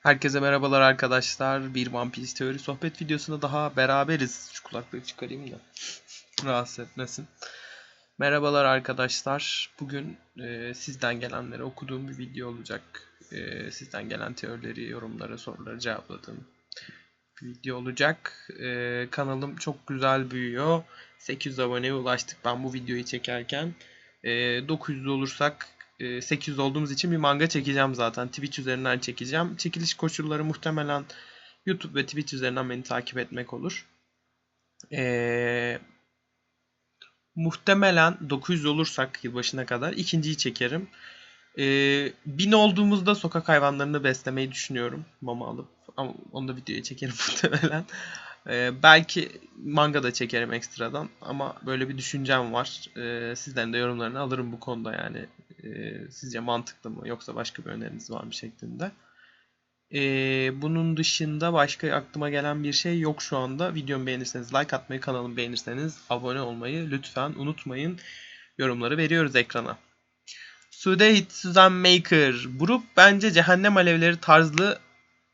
Herkese merhabalar arkadaşlar. Bir One Piece teori sohbet videosunda daha beraberiz. Şu kulaklığı çıkarayım da rahatsız etmesin. Merhabalar arkadaşlar. Bugün e, sizden gelenleri okuduğum bir video olacak. E, sizden gelen teorileri, yorumları, soruları cevapladığım bir video olacak. E, kanalım çok güzel büyüyor. 800 aboneye ulaştık ben bu videoyu çekerken. E, 900 olursak 800 olduğumuz için bir manga çekeceğim zaten. Twitch üzerinden çekeceğim. Çekiliş koşulları muhtemelen YouTube ve Twitch üzerinden beni takip etmek olur. Ee, muhtemelen 900 olursak yılbaşına kadar ikinciyi çekerim. Ee, 1000 olduğumuzda sokak hayvanlarını beslemeyi düşünüyorum. Mama alıp. Ama onu da videoya çekerim muhtemelen. Ee, belki manga da çekerim ekstradan. Ama böyle bir düşüncem var. Ee, sizden de yorumlarını alırım bu konuda yani. Ee, sizce mantıklı mı yoksa başka bir öneriniz var mı şeklinde. Ee, bunun dışında başka aklıma gelen bir şey yok şu anda. Videomu beğenirseniz like atmayı, kanalımı beğenirseniz abone olmayı lütfen unutmayın. Yorumları veriyoruz ekrana. Sude Hit Suzan Maker. Grup bence cehennem alevleri tarzlı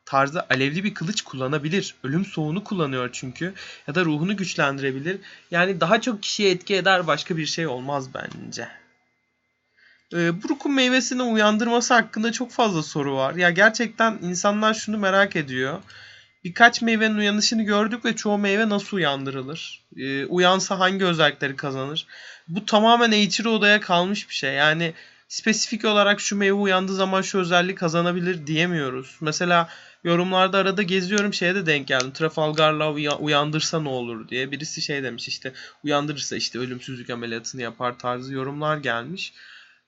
tarzı alevli bir kılıç kullanabilir. Ölüm soğunu kullanıyor çünkü. Ya da ruhunu güçlendirebilir. Yani daha çok kişiye etki eder başka bir şey olmaz bence. Ee, Brook'un meyvesini uyandırması hakkında çok fazla soru var. Ya gerçekten insanlar şunu merak ediyor. Birkaç meyvenin uyanışını gördük ve çoğu meyve nasıl uyandırılır? Ee, uyansa hangi özellikleri kazanır? Bu tamamen Eiichiro Oda'ya kalmış bir şey. Yani spesifik olarak şu meyve uyandığı zaman şu özelliği kazanabilir diyemiyoruz. Mesela yorumlarda arada geziyorum şeye de denk geldim. Trafalgar'la uya- uyandırsa ne olur diye. Birisi şey demiş işte uyandırırsa işte ölümsüzlük ameliyatını yapar tarzı yorumlar gelmiş.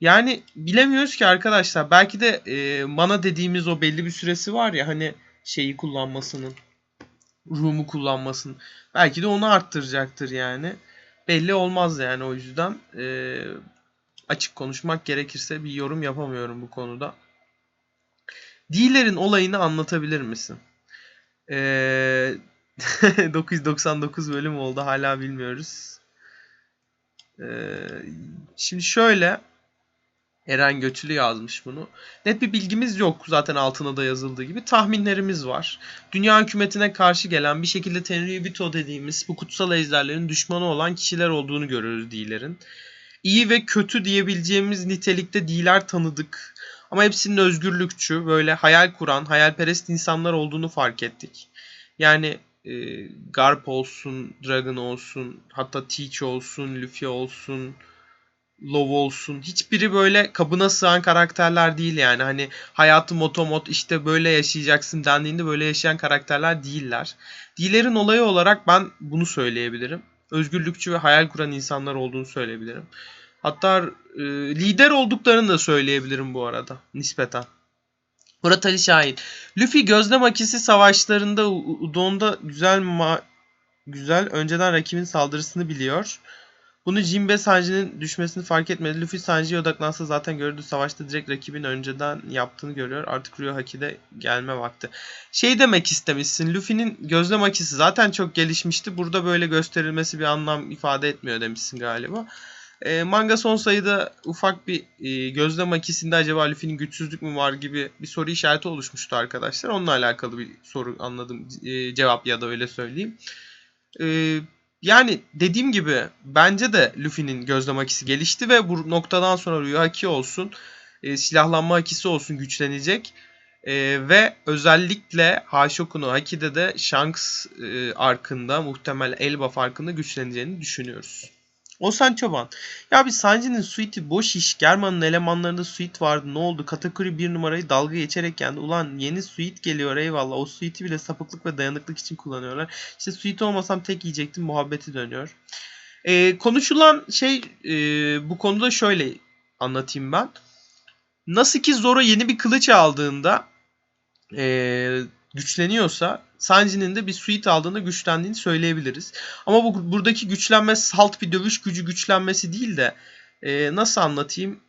Yani bilemiyoruz ki arkadaşlar. Belki de e, mana dediğimiz o belli bir süresi var ya hani şeyi kullanmasının, ruhumu kullanmasının. Belki de onu arttıracaktır yani. Belli olmaz yani o yüzden. E, açık konuşmak gerekirse bir yorum yapamıyorum bu konuda. D'lerin olayını anlatabilir misin? E, 999 bölüm oldu hala bilmiyoruz. E, şimdi şöyle Eren Göçülü yazmış bunu. Net bir bilgimiz yok zaten altına da yazıldığı gibi. Tahminlerimiz var. Dünya hükümetine karşı gelen bir şekilde Tenryubito dediğimiz bu kutsal ejderlerin düşmanı olan kişiler olduğunu görüyoruz D'lerin. İyi ve kötü diyebileceğimiz nitelikte D'ler tanıdık. Ama hepsinin özgürlükçü, böyle hayal kuran, hayalperest insanlar olduğunu fark ettik. Yani e, Garp olsun, Dragon olsun, hatta Teach olsun, Luffy olsun, Love olsun. Hiçbiri böyle kabına sığan karakterler değil yani. Hani hayatı motomot işte böyle yaşayacaksın dendiğinde böyle yaşayan karakterler değiller. D'lerin olayı olarak ben bunu söyleyebilirim. Özgürlükçü ve hayal kuran insanlar olduğunu söyleyebilirim. Hatta e, lider olduklarını da söyleyebilirim bu arada nispeten. Murat Ali Şahin. Luffy gözlem akisi savaşlarında Udon'da güzel ma- güzel önceden rakibin saldırısını biliyor. Bunu Jinbe Sanji'nin düşmesini fark etmedi. Luffy Sanji'ye odaklansa zaten gördüğü savaşta direkt rakibin önceden yaptığını görüyor. Artık Ryo Haki'de gelme vakti. Şey demek istemişsin. Luffy'nin gözlem akisi zaten çok gelişmişti. Burada böyle gösterilmesi bir anlam ifade etmiyor demişsin galiba. E, manga son sayıda ufak bir e, gözlem akisinde acaba Luffy'nin güçsüzlük mü var gibi bir soru işareti oluşmuştu arkadaşlar. Onunla alakalı bir soru anladım. E, cevap ya da öyle söyleyeyim. Eee yani dediğim gibi bence de Luffy'nin gözlem akisi gelişti ve bu noktadan sonra Ryo Haki olsun, e, silahlanma akisi olsun güçlenecek. E, ve özellikle Hashoku no Haki'de de Shanks e, arkında muhtemel Elba farkında güçleneceğini düşünüyoruz. Osan Çoban. Ya bir Sanji'nin suite'i boş iş. German'ın elemanlarında suite vardı. Ne oldu? Katakuri bir numarayı dalga geçerek yendi. Ulan yeni suite geliyor eyvallah. O suite'i bile sapıklık ve dayanıklık için kullanıyorlar. İşte suite olmasam tek yiyecektim. Muhabbeti dönüyor. Ee, konuşulan şey e, bu konuda şöyle anlatayım ben. Nasıl ki Zoro yeni bir kılıç aldığında e, güçleniyorsa Sanji'nin de bir suite aldığında güçlendiğini söyleyebiliriz. Ama bu buradaki güçlenme salt bir dövüş gücü güçlenmesi değil de e, nasıl anlatayım?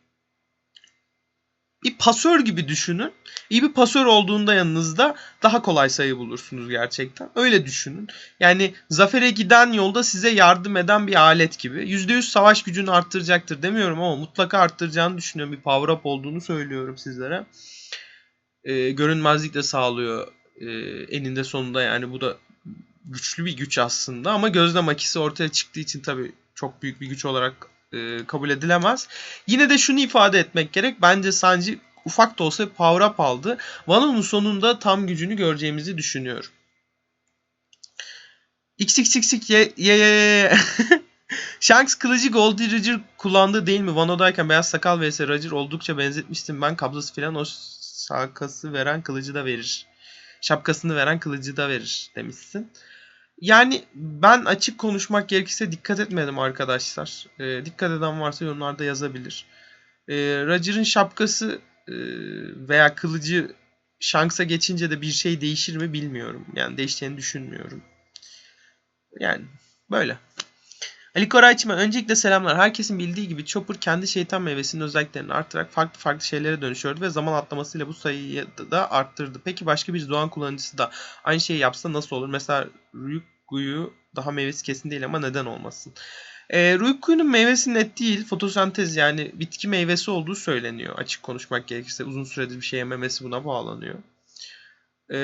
Bir pasör gibi düşünün. İyi bir pasör olduğunda yanınızda daha kolay sayı bulursunuz gerçekten. Öyle düşünün. Yani zafere giden yolda size yardım eden bir alet gibi. %100 savaş gücünü arttıracaktır demiyorum ama mutlaka arttıracağını düşünüyorum. Bir power up olduğunu söylüyorum sizlere. e, görünmezlik de sağlıyor e, eninde sonunda yani bu da güçlü bir güç aslında ama gözlem akisi ortaya çıktığı için tabii çok büyük bir güç olarak e, kabul edilemez. Yine de şunu ifade etmek gerek. Bence Sanji ufak da olsa power up aldı. Wano'nun sonunda tam gücünü göreceğimizi düşünüyorum. XXXX ye ye ye. Shanks kılıcı Goldie Roger kullandı değil mi? Wano'dayken beyaz sakal vs Roger oldukça benzetmiştim ben. Kabzası filan o şapkası veren kılıcı da verir. Şapkasını veren kılıcı da verir demişsin. Yani ben açık konuşmak gerekirse dikkat etmedim arkadaşlar. E, dikkat eden varsa yorumlarda yazabilir. E, Roger'ın şapkası e, veya kılıcı Shanks'a geçince de bir şey değişir mi bilmiyorum. Yani değişeceğini düşünmüyorum. Yani böyle. Ali Korayçıma öncelikle selamlar. Herkesin bildiği gibi Chopper kendi şeytan meyvesinin özelliklerini arttırarak farklı farklı şeylere dönüşüyordu ve zaman atlamasıyla bu sayıyı da arttırdı. Peki başka bir Doğan kullanıcısı da aynı şeyi yapsa nasıl olur? Mesela Ryugu'yu daha meyvesi kesin değil ama neden olmasın? E, Ryugu'nun meyvesi net değil. Fotosentez yani bitki meyvesi olduğu söyleniyor. Açık konuşmak gerekirse uzun süredir bir şey yememesi buna bağlanıyor. E,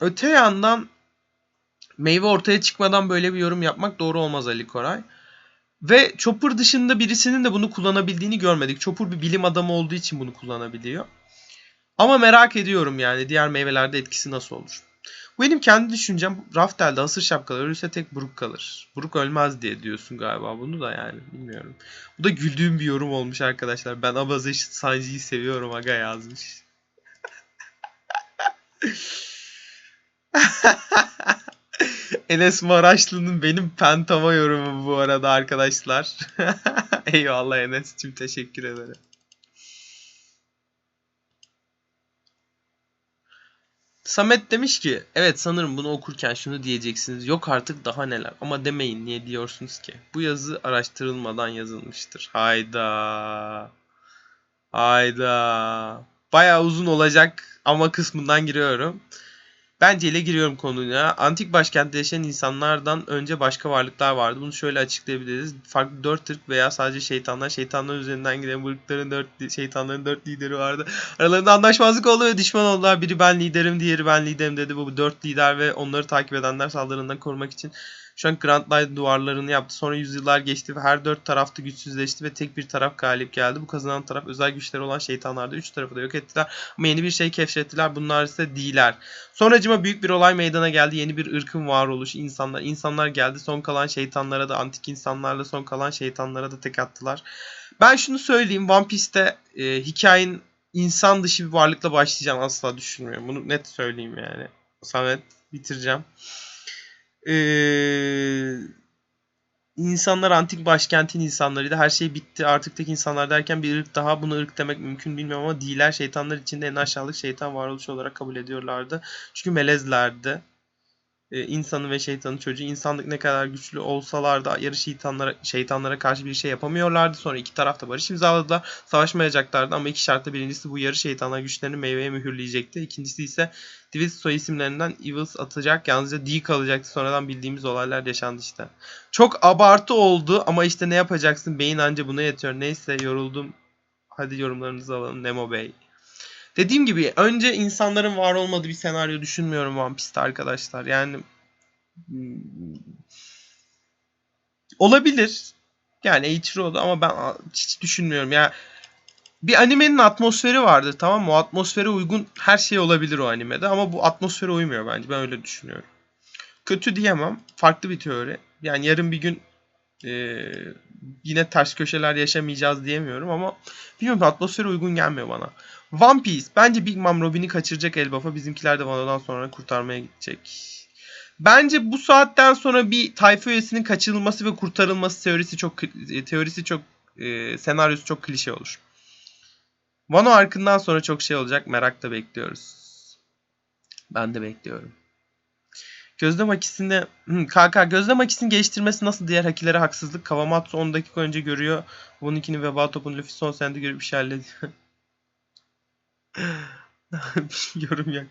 öte yandan meyve ortaya çıkmadan böyle bir yorum yapmak doğru olmaz Ali Koray. Ve Chopper dışında birisinin de bunu kullanabildiğini görmedik. Chopper bir bilim adamı olduğu için bunu kullanabiliyor. Ama merak ediyorum yani diğer meyvelerde etkisi nasıl olur. Bu benim kendi düşüncem. Raftel'de hasır şapkalar ölürse tek Brook kalır. Brook ölmez diye diyorsun galiba bunu da yani bilmiyorum. Bu da güldüğüm bir yorum olmuş arkadaşlar. Ben Abaze Sanji'yi seviyorum aga yazmış. Enes Maraşlı'nın benim pentama yorumu bu arada arkadaşlar. Eyvallah Enes'cim teşekkür ederim. Samet demiş ki evet sanırım bunu okurken şunu diyeceksiniz yok artık daha neler. Ama demeyin niye diyorsunuz ki? Bu yazı araştırılmadan yazılmıştır. Hayda. Hayda. Baya uzun olacak ama kısmından giriyorum Bence ile giriyorum konuya. Antik başkentte yaşayan insanlardan önce başka varlıklar vardı. Bunu şöyle açıklayabiliriz. Farklı dört ırk veya sadece şeytanlar. Şeytanlar üzerinden giden bu dört, şeytanların dört lideri vardı. Aralarında anlaşmazlık oldu ve düşman oldular. Biri ben liderim, diğeri ben liderim dedi. Bu dört lider ve onları takip edenler saldırından korumak için şu an Grand Line duvarlarını yaptı. Sonra yüzyıllar geçti ve her dört tarafta güçsüzleşti ve tek bir taraf galip geldi. Bu kazanan taraf özel güçleri olan şeytanlar da üç tarafı da yok ettiler. Ama yeni bir şey keşfettiler. Bunlar ise değiller. Sonracıma büyük bir olay meydana geldi. Yeni bir ırkın varoluşu insanlar. İnsanlar geldi. Son kalan şeytanlara da antik insanlarla son kalan şeytanlara da tek attılar. Ben şunu söyleyeyim. One Piece'te e, hikayenin insan dışı bir varlıkla başlayacağını asla düşünmüyorum. Bunu net söyleyeyim yani. Samet bitireceğim. Ee, insanlar antik başkentin insanlarıydı. Her şey bitti artık tek insanlar derken bir ırk daha bunu ırk demek mümkün bilmiyorum ama değiller. Şeytanlar içinde en aşağılık şeytan varoluşu olarak kabul ediyorlardı. Çünkü melezlerdi e, insanın ve şeytanın çocuğu insanlık ne kadar güçlü olsalar da yarı şeytanlara, şeytanlara karşı bir şey yapamıyorlardı. Sonra iki tarafta barış imzaladılar. Savaşmayacaklardı ama iki şartla birincisi bu yarı şeytanlar güçlerini meyveye mühürleyecekti. İkincisi ise Divit soy isimlerinden Evils atacak. Yalnızca D kalacaktı. Sonradan bildiğimiz olaylar yaşandı işte. Çok abartı oldu ama işte ne yapacaksın? Beyin anca buna yetiyor. Neyse yoruldum. Hadi yorumlarınızı alalım Nemo Bey. Dediğim gibi önce insanların var olmadığı bir senaryo düşünmüyorum One Piece'te arkadaşlar. Yani hmm, olabilir. Yani Eiichiro'da ama ben hiç düşünmüyorum. Yani bir animenin atmosferi vardır tamam mı? O atmosfere uygun her şey olabilir o animede ama bu atmosfere uymuyor bence. Ben öyle düşünüyorum. Kötü diyemem. Farklı bir teori. Yani yarın bir gün e, yine ters köşeler yaşamayacağız diyemiyorum ama bilmiyorum atmosfere uygun gelmiyor bana. One Piece. Bence Big Mom Robin'i kaçıracak Elbaf'a. Bizimkiler de Wano'dan sonra kurtarmaya gidecek. Bence bu saatten sonra bir tayfa üyesinin kaçırılması ve kurtarılması teorisi çok teorisi çok e, senaryosu çok klişe olur. Wano arkından sonra çok şey olacak. Merakla bekliyoruz. Ben de bekliyorum. Gözlem akisinde KK gözlem akisini geliştirmesi nasıl diğer hakilere haksızlık. Kawamatsu 10 dakika önce görüyor. Bunun ikini veba topunu Luffy son senede görüp bir şey hallediyor. Yorum yok.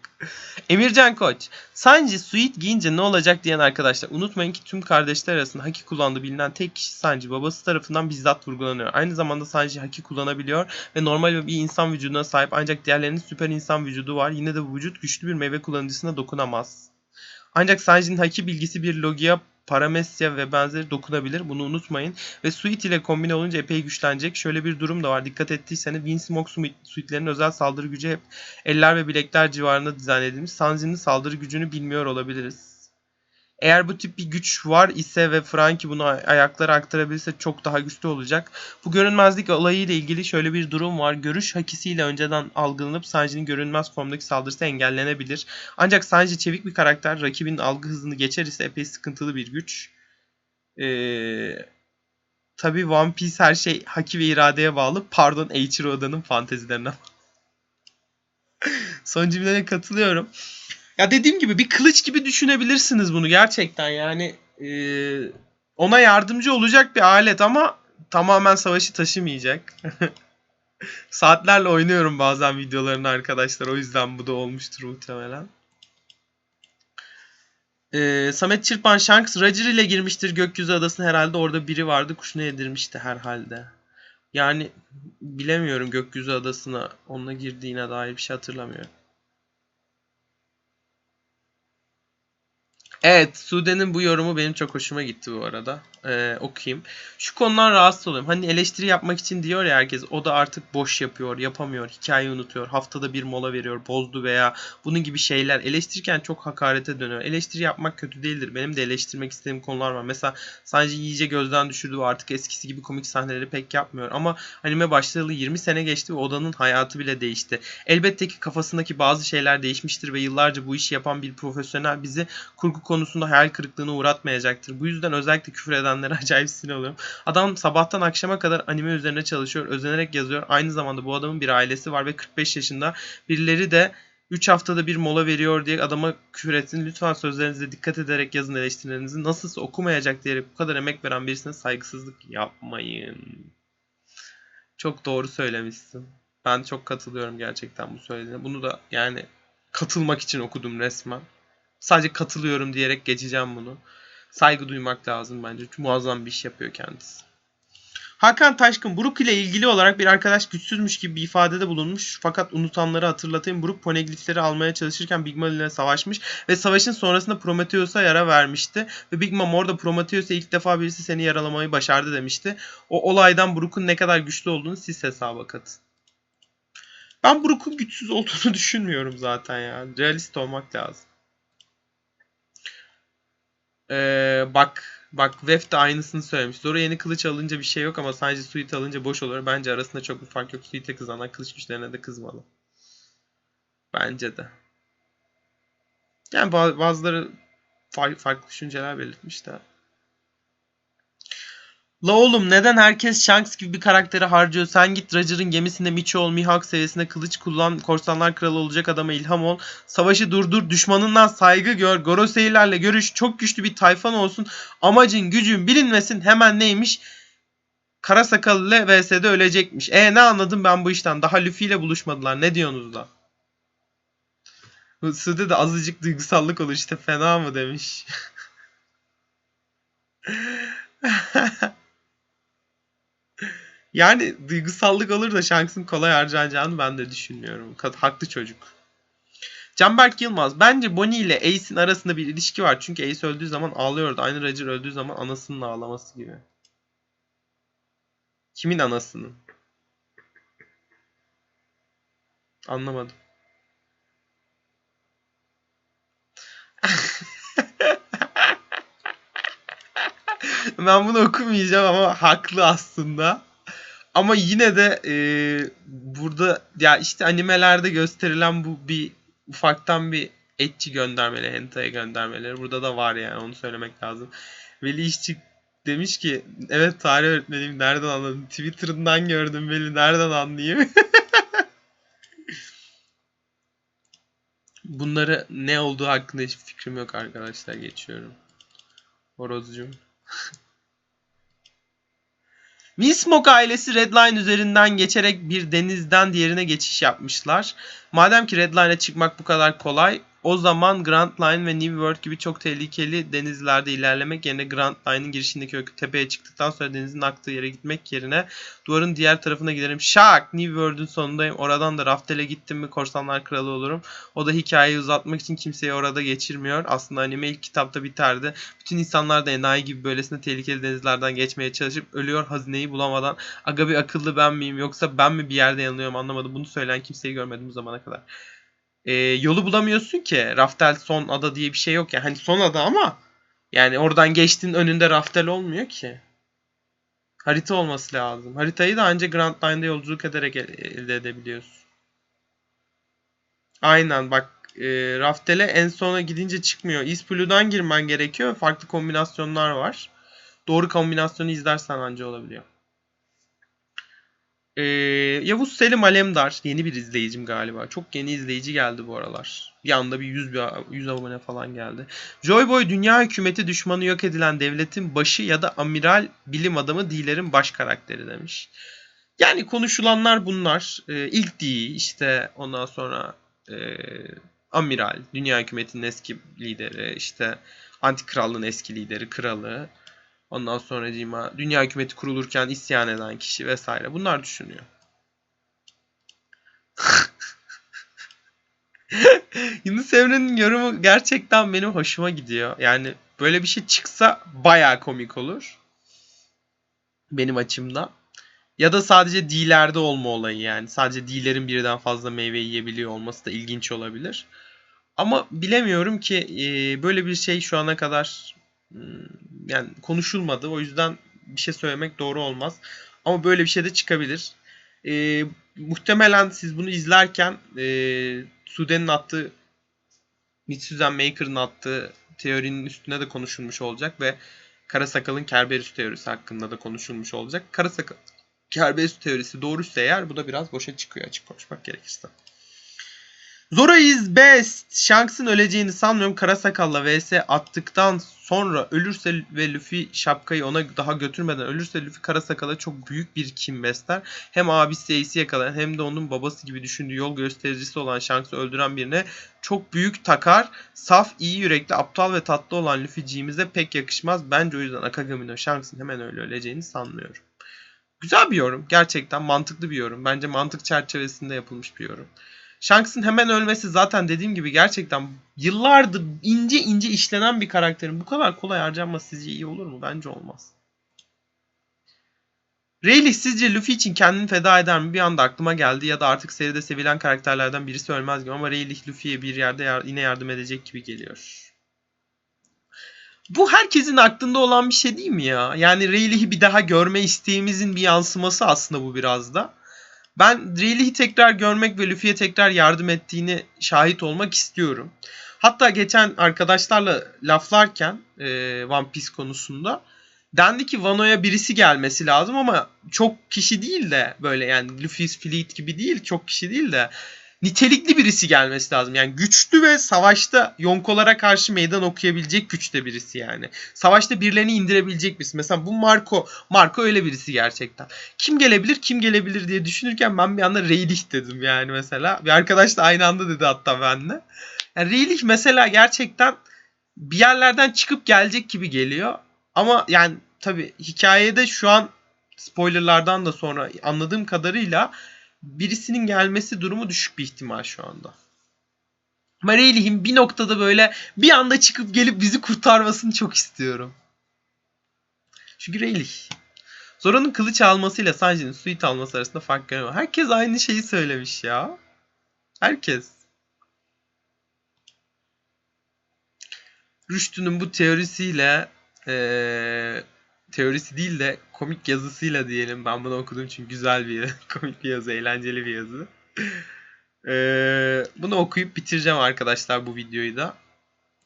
Emircan Koç. Sanji suit giyince ne olacak diyen arkadaşlar. Unutmayın ki tüm kardeşler arasında haki kullandığı bilinen tek kişi Sanji. Babası tarafından bizzat vurgulanıyor. Aynı zamanda Sanji haki kullanabiliyor ve normal bir insan vücuduna sahip ancak diğerlerinin süper insan vücudu var. Yine de bu vücut güçlü bir meyve kullanıcısına dokunamaz. Ancak Sanji'nin haki bilgisi bir Logia, Paramesya ve benzeri dokunabilir. Bunu unutmayın. Ve Suit ile kombine olunca epey güçlenecek. Şöyle bir durum da var. Dikkat ettiyseniz Winsmoke suitlerinin özel saldırı gücü hep eller ve bilekler civarında dizayn edilmiş. Sanji'nin saldırı gücünü bilmiyor olabiliriz. Eğer bu tip bir güç var ise ve Franky bunu ayaklara aktarabilirse çok daha güçlü olacak. Bu görünmezlik olayı ile ilgili şöyle bir durum var. Görüş hakisiyle önceden algılanıp Sanji'nin görünmez formdaki saldırısı engellenebilir. Ancak Sanji çevik bir karakter. Rakibin algı hızını geçer ise epey sıkıntılı bir güç. Ee, Tabi One Piece her şey haki ve iradeye bağlı. Pardon Eiichiro Oda'nın fantezilerine. Son cümlene katılıyorum. Ya dediğim gibi bir kılıç gibi düşünebilirsiniz bunu gerçekten yani e, ona yardımcı olacak bir alet ama tamamen savaşı taşımayacak. Saatlerle oynuyorum bazen videolarını arkadaşlar o yüzden bu da olmuştur muhtemelen. Ee, Samet Çırpan Shanks Roger ile girmiştir gökyüzü adasına herhalde orada biri vardı kuşunu yedirmişti herhalde. Yani bilemiyorum gökyüzü adasına onunla girdiğine dair bir şey hatırlamıyorum. Evet, Sude'nin bu yorumu benim çok hoşuma gitti bu arada. Ee, okuyayım. Şu konudan rahatsız oluyorum. Hani eleştiri yapmak için diyor ya herkes. O da artık boş yapıyor, yapamıyor, hikayeyi unutuyor, haftada bir mola veriyor, bozdu veya bunun gibi şeyler. Eleştirirken çok hakarete dönüyor. Eleştiri yapmak kötü değildir. Benim de eleştirmek istediğim konular var. Mesela sadece iyice gözden düşürdü ve artık eskisi gibi komik sahneleri pek yapmıyor. Ama anime başlayalı 20 sene geçti ve odanın hayatı bile değişti. Elbette ki kafasındaki bazı şeyler değişmiştir ve yıllarca bu işi yapan bir profesyonel bizi kurgu konusunda hayal kırıklığına uğratmayacaktır. Bu yüzden özellikle küfür edenlere acayip sinir oluyorum. Adam sabahtan akşama kadar anime üzerine çalışıyor, özenerek yazıyor. Aynı zamanda bu adamın bir ailesi var ve 45 yaşında. Birileri de 3 haftada bir mola veriyor diye adama küfür etsin. Lütfen sözlerinize dikkat ederek yazın eleştirilerinizi. Nasılsa okumayacak diyerek bu kadar emek veren birisine saygısızlık yapmayın. Çok doğru söylemişsin. Ben çok katılıyorum gerçekten bu söylediğine. Bunu da yani katılmak için okudum resmen. Sadece katılıyorum diyerek geçeceğim bunu. Saygı duymak lazım bence. Çünkü muazzam bir iş yapıyor kendisi. Hakan Taşkın Brook ile ilgili olarak bir arkadaş güçsüzmüş gibi bir ifadede bulunmuş. Fakat unutanları hatırlatayım. Brook poneglyphleri almaya çalışırken Big Mom ile savaşmış ve savaşın sonrasında Prometheus'a yara vermişti. Ve Big Mom orada Prometheus'a ilk defa birisi seni yaralamayı başardı demişti. O olaydan Brook'un ne kadar güçlü olduğunu siz hesaba katın. Ben Brook'un güçsüz olduğunu düşünmüyorum zaten ya. Realist olmak lazım. Ee, bak bak Vef de aynısını söylemiş. Zoro yeni kılıç alınca bir şey yok ama sadece Suit alınca boş olur. Bence arasında çok bir fark yok. Suit'e kızanlar kılıç güçlerine de kızmalı. Bence de. Yani bazıları farklı düşünceler belirtmiş de. La oğlum neden herkes Shanks gibi bir karakteri harcıyor? Sen git Roger'ın gemisinde Michi ol, Mihawk seviyesinde kılıç kullan, korsanlar kralı olacak adama ilham ol. Savaşı durdur, düşmanından saygı gör, Gorosei'lerle görüş, çok güçlü bir tayfan olsun. Amacın, gücün bilinmesin hemen neymiş? Kara sakallı ile VS'de ölecekmiş. E ne anladım ben bu işten? Daha Luffy ile buluşmadılar. Ne diyorsunuz da? Sude de azıcık duygusallık olur işte fena mı demiş. Yani duygusallık olur da Shanks'ın kolay harcanacağını ben de düşünmüyorum. Haklı çocuk. Canberk Yılmaz. Bence Bonnie ile Ace'in arasında bir ilişki var. Çünkü Ace öldüğü zaman ağlıyordu. Aynı Roger öldüğü zaman anasının ağlaması gibi. Kimin anasının? Anlamadım. ben bunu okumayacağım ama haklı aslında. Ama yine de e, burada ya işte animelerde gösterilen bu bir ufaktan bir etçi göndermeleri, hentai göndermeleri burada da var yani onu söylemek lazım. Veli İşçi demiş ki evet tarih öğretmenim nereden anladın? Twitter'ından gördüm Veli nereden anlayayım? Bunları ne olduğu hakkında hiçbir fikrim yok arkadaşlar geçiyorum. Horozcuğum. Windsmoke ailesi Redline üzerinden geçerek bir denizden diğerine geçiş yapmışlar. Madem ki Redline'e çıkmak bu kadar kolay, o zaman Grand Line ve New World gibi çok tehlikeli denizlerde ilerlemek yerine Grand Line'ın girişindeki o tepeye çıktıktan sonra denizin aktığı yere gitmek yerine duvarın diğer tarafına giderim. Şak! New World'un sonundayım. Oradan da Raftel'e gittim mi Korsanlar Kralı olurum. O da hikayeyi uzatmak için kimseyi orada geçirmiyor. Aslında anime ilk kitapta biterdi. Bütün insanlar da enayi gibi böylesine tehlikeli denizlerden geçmeye çalışıp ölüyor hazineyi bulamadan. Aga bir akıllı ben miyim yoksa ben mi bir yerde yanılıyorum anlamadım. Bunu söyleyen kimseyi görmedim bu zamana kadar e, yolu bulamıyorsun ki. Raftel son ada diye bir şey yok ya. Hani son ada ama yani oradan geçtiğin önünde raftel olmuyor ki. Harita olması lazım. Haritayı da ancak Grand Line'da yolculuk ederek elde edebiliyorsun. Aynen bak e, Raftel'e en sona gidince çıkmıyor. East Blue'dan girmen gerekiyor. Farklı kombinasyonlar var. Doğru kombinasyonu izlersen anca olabiliyor. Ee, Yavuz Selim Alemdar yeni bir izleyicim galiba. Çok yeni izleyici geldi bu aralar. Bir anda bir 100, bir 100 abone falan geldi. Joyboy dünya hükümeti düşmanı yok edilen devletin başı ya da amiral bilim adamı Diler'in baş karakteri demiş. Yani konuşulanlar bunlar. Ee, ilk değil işte ondan sonra e, amiral, dünya hükümetinin eski lideri, işte anti krallığın eski lideri, kralı. Ondan sonra Cima dünya hükümeti kurulurken isyan eden kişi vesaire. Bunlar düşünüyor. Yunus Emre'nin yorumu gerçekten benim hoşuma gidiyor. Yani böyle bir şey çıksa baya komik olur. Benim açımdan. Ya da sadece D'lerde olma olayı yani. Sadece D'lerin birden fazla meyve yiyebiliyor olması da ilginç olabilir. Ama bilemiyorum ki böyle bir şey şu ana kadar yani konuşulmadı. O yüzden bir şey söylemek doğru olmaz. Ama böyle bir şey de çıkabilir. E, muhtemelen siz bunu izlerken e, Sude'nin attığı Mitsuzen Maker'ın attığı teorinin üstüne de konuşulmuş olacak ve Kara Sakal'ın Kerberos teorisi hakkında da konuşulmuş olacak. Kara Sakal Kerberos teorisi doğruysa eğer bu da biraz boşa çıkıyor açık konuşmak gerekirse. Zoro is best. Shanks'ın öleceğini sanmıyorum. Kara Sakal'la vs attıktan sonra ölürse ve Luffy şapkayı ona daha götürmeden ölürse Luffy Kara Sakal'a çok büyük bir kim besler. Hem abisi Ace'i yakalayan hem de onun babası gibi düşündüğü yol göstericisi olan Shanks'ı öldüren birine çok büyük takar. Saf, iyi yürekli, aptal ve tatlı olan Luffy'ciğimize pek yakışmaz. Bence o yüzden Akagami'nin Shanks'ın hemen öyle öleceğini sanmıyorum. Güzel bir yorum. Gerçekten mantıklı bir yorum. Bence mantık çerçevesinde yapılmış bir yorum. Shanks'ın hemen ölmesi zaten dediğim gibi gerçekten yıllardır ince ince işlenen bir karakterin bu kadar kolay harcanması sizce iyi olur mu? Bence olmaz. Rayleigh sizce Luffy için kendini feda eder mi? Bir anda aklıma geldi ya da artık seride sevilen karakterlerden birisi ölmez gibi ama Rayleigh Luffy'ye bir yerde yar- yine yardım edecek gibi geliyor. Bu herkesin aklında olan bir şey değil mi ya? Yani Rayleigh'i bir daha görme isteğimizin bir yansıması aslında bu biraz da. Ben Rayleigh'i tekrar görmek ve Luffy'ye tekrar yardım ettiğini şahit olmak istiyorum. Hatta geçen arkadaşlarla laflarken e, One Piece konusunda dendi ki Wano'ya birisi gelmesi lazım ama çok kişi değil de böyle yani Luffy's Fleet gibi değil çok kişi değil de nitelikli birisi gelmesi lazım. Yani güçlü ve savaşta yonkolara karşı meydan okuyabilecek güçte birisi yani. Savaşta birilerini indirebilecek birisi. Mesela bu Marco. Marco öyle birisi gerçekten. Kim gelebilir kim gelebilir diye düşünürken ben bir anda Reylich dedim yani mesela. Bir arkadaş da aynı anda dedi hatta benle. Yani Reylich mesela gerçekten bir yerlerden çıkıp gelecek gibi geliyor. Ama yani tabi hikayede şu an spoilerlardan da sonra anladığım kadarıyla birisinin gelmesi durumu düşük bir ihtimal şu anda. Mareli'nin bir noktada böyle bir anda çıkıp gelip bizi kurtarmasını çok istiyorum. Çünkü Rayleigh. Zora'nın kılıç almasıyla Sanji'nin suit alması arasında fark görüyorum. Herkes aynı şeyi söylemiş ya. Herkes. Rüştü'nün bu teorisiyle ee, teorisi değil de komik yazısıyla diyelim. Ben bunu okudum çünkü güzel bir komik bir yazı, eğlenceli bir yazı. Ee, bunu okuyup bitireceğim arkadaşlar bu videoyu da.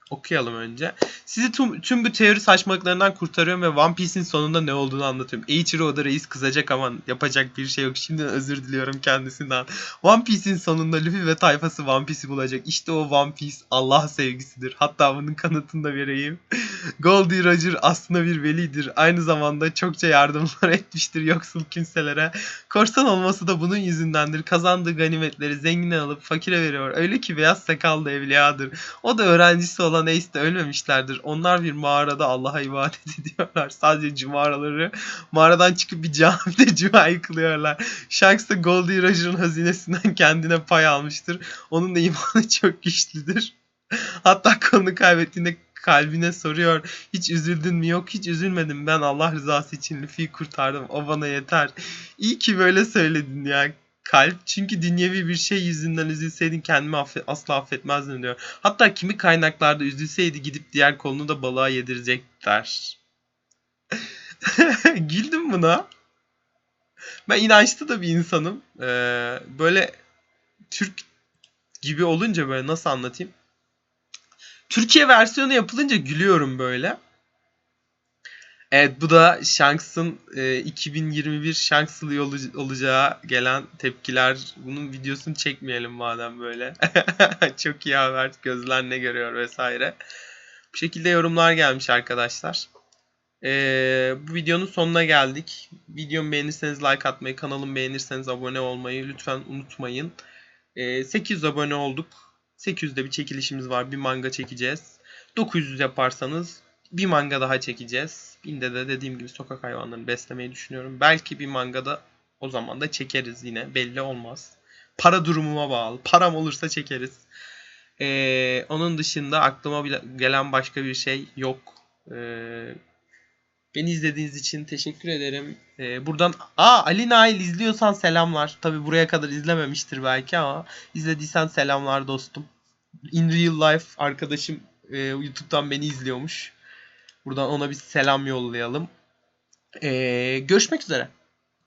Okuyalım önce. Sizi tüm, tüm bu teori saçmalıklarından kurtarıyorum ve One Piece'in sonunda ne olduğunu anlatıyorum. Eiichiro Oda reis kızacak ama yapacak bir şey yok. Şimdi özür diliyorum kendisinden. One Piece'in sonunda Luffy ve tayfası One Piece'i bulacak. İşte o One Piece Allah sevgisidir. Hatta bunun kanıtını da vereyim. Goldie Roger aslında bir velidir. Aynı zamanda çokça yardımlar etmiştir yoksul kimselere. Korsan olması da bunun yüzündendir. Kazandığı ganimetleri zengine alıp fakire veriyor. Öyle ki beyaz sakallı evliyadır. O da öğrencisi olan Ace de ölmemişlerdir. Onlar bir mağarada Allah'a ibadet ediyorlar. Sadece cuma araları mağaradan çıkıp bir camide cuma yıkılıyorlar. Shanks da Goldie Roger'ın hazinesinden kendine pay almıştır. Onun da imanı çok güçlüdür. Hatta kolunu kaybettiğinde kalbine soruyor. Hiç üzüldün mü? Yok hiç üzülmedim. Ben Allah rızası için Luffy'yi kurtardım. O bana yeter. İyi ki böyle söyledin ya kalp. Çünkü dünyevi bir şey yüzünden üzülseydin kendimi affet, asla affetmezdim diyor. Hatta kimi kaynaklarda üzülseydi gidip diğer kolunu da balığa yedirecekler. Güldüm buna. Ben inançlı da bir insanım. Ee, böyle Türk gibi olunca böyle nasıl anlatayım? Türkiye versiyonu yapılınca gülüyorum böyle. Evet bu da Shanks'ın e, 2021 Shanks yılı ol- olacağı gelen tepkiler. Bunun videosunu çekmeyelim madem böyle. Çok iyi haber. Gözler ne görüyor vesaire. Bu şekilde yorumlar gelmiş arkadaşlar. E, bu videonun sonuna geldik. Videomu beğenirseniz like atmayı, kanalımı beğenirseniz abone olmayı lütfen unutmayın. E, 800 abone olduk. 800'de bir çekilişimiz var. Bir manga çekeceğiz. 900 yaparsanız bir manga daha çekeceğiz. Binde de dediğim gibi sokak hayvanlarını beslemeyi düşünüyorum. Belki bir manga da o zaman da çekeriz yine. Belli olmaz. Para durumuma bağlı. Param olursa çekeriz. Ee, onun dışında aklıma gelen başka bir şey yok. Ee, beni izlediğiniz için teşekkür ederim. Ee, buradan Aa Ali Nail izliyorsan selamlar. Tabi buraya kadar izlememiştir belki ama izlediysen selamlar dostum. In real life arkadaşım e, YouTube'dan beni izliyormuş. Buradan ona bir selam yollayalım. Ee, görüşmek üzere.